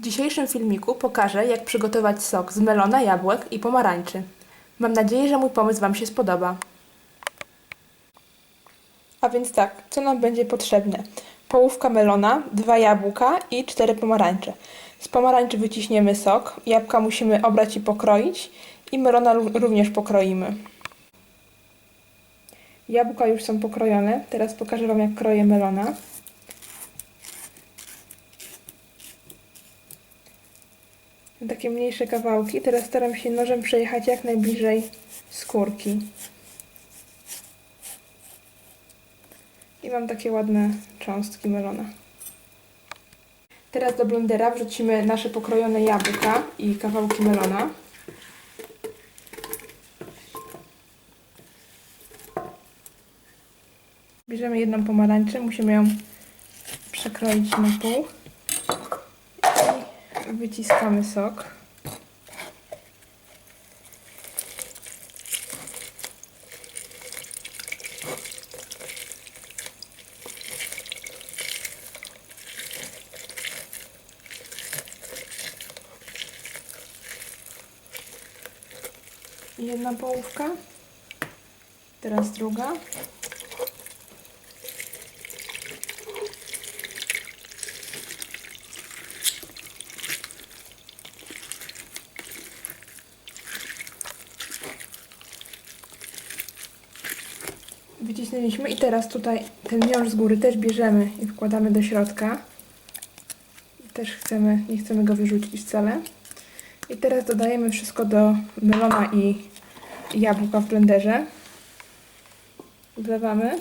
W dzisiejszym filmiku pokażę, jak przygotować sok z melona, jabłek i pomarańczy. Mam nadzieję, że mój pomysł Wam się spodoba. A więc tak, co nam będzie potrzebne? Połówka melona, dwa jabłka i cztery pomarańcze. Z pomarańczy wyciśniemy sok, jabłka musimy obrać i pokroić i melona ró- również pokroimy. Jabłka już są pokrojone, teraz pokażę Wam jak kroję melona. Takie mniejsze kawałki. Teraz staram się nożem przejechać jak najbliżej skórki. I mam takie ładne cząstki melona. Teraz do blendera wrzucimy nasze pokrojone jabłka i kawałki melona. Bierzemy jedną pomarańczę, musimy ją przekroić na pół wyciskamy sok. Jedna połówka, teraz druga. Wycisnęliśmy i teraz tutaj ten miąższ z góry też bierzemy i wkładamy do środka. Też chcemy, nie chcemy go wyrzucić wcale. I teraz dodajemy wszystko do melona i jabłka w blenderze. Wlewamy.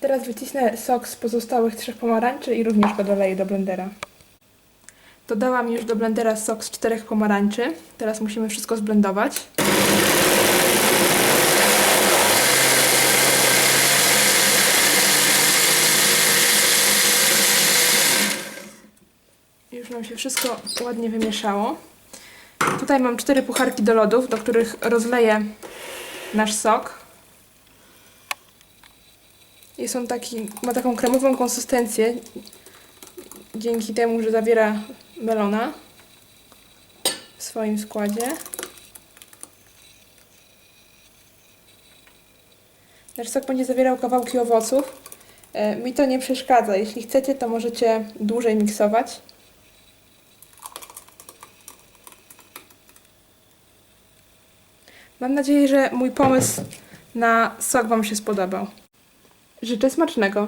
Teraz wycisnę sok z pozostałych trzech pomarańczy i również go doleję do blendera. Dodałam już do blendera sok z czterech pomarańczy. Teraz musimy wszystko zblendować. Już nam się wszystko ładnie wymieszało. Tutaj mam cztery pucharki do lodów, do których rozleję nasz sok. Jest on taki, ma taką kremową konsystencję, dzięki temu, że zawiera melona w swoim składzie. Nasz sok będzie zawierał kawałki owoców. E, Mi to nie przeszkadza. Jeśli chcecie, to możecie dłużej miksować. Mam nadzieję, że mój pomysł na sok Wam się spodobał. Życzę smacznego.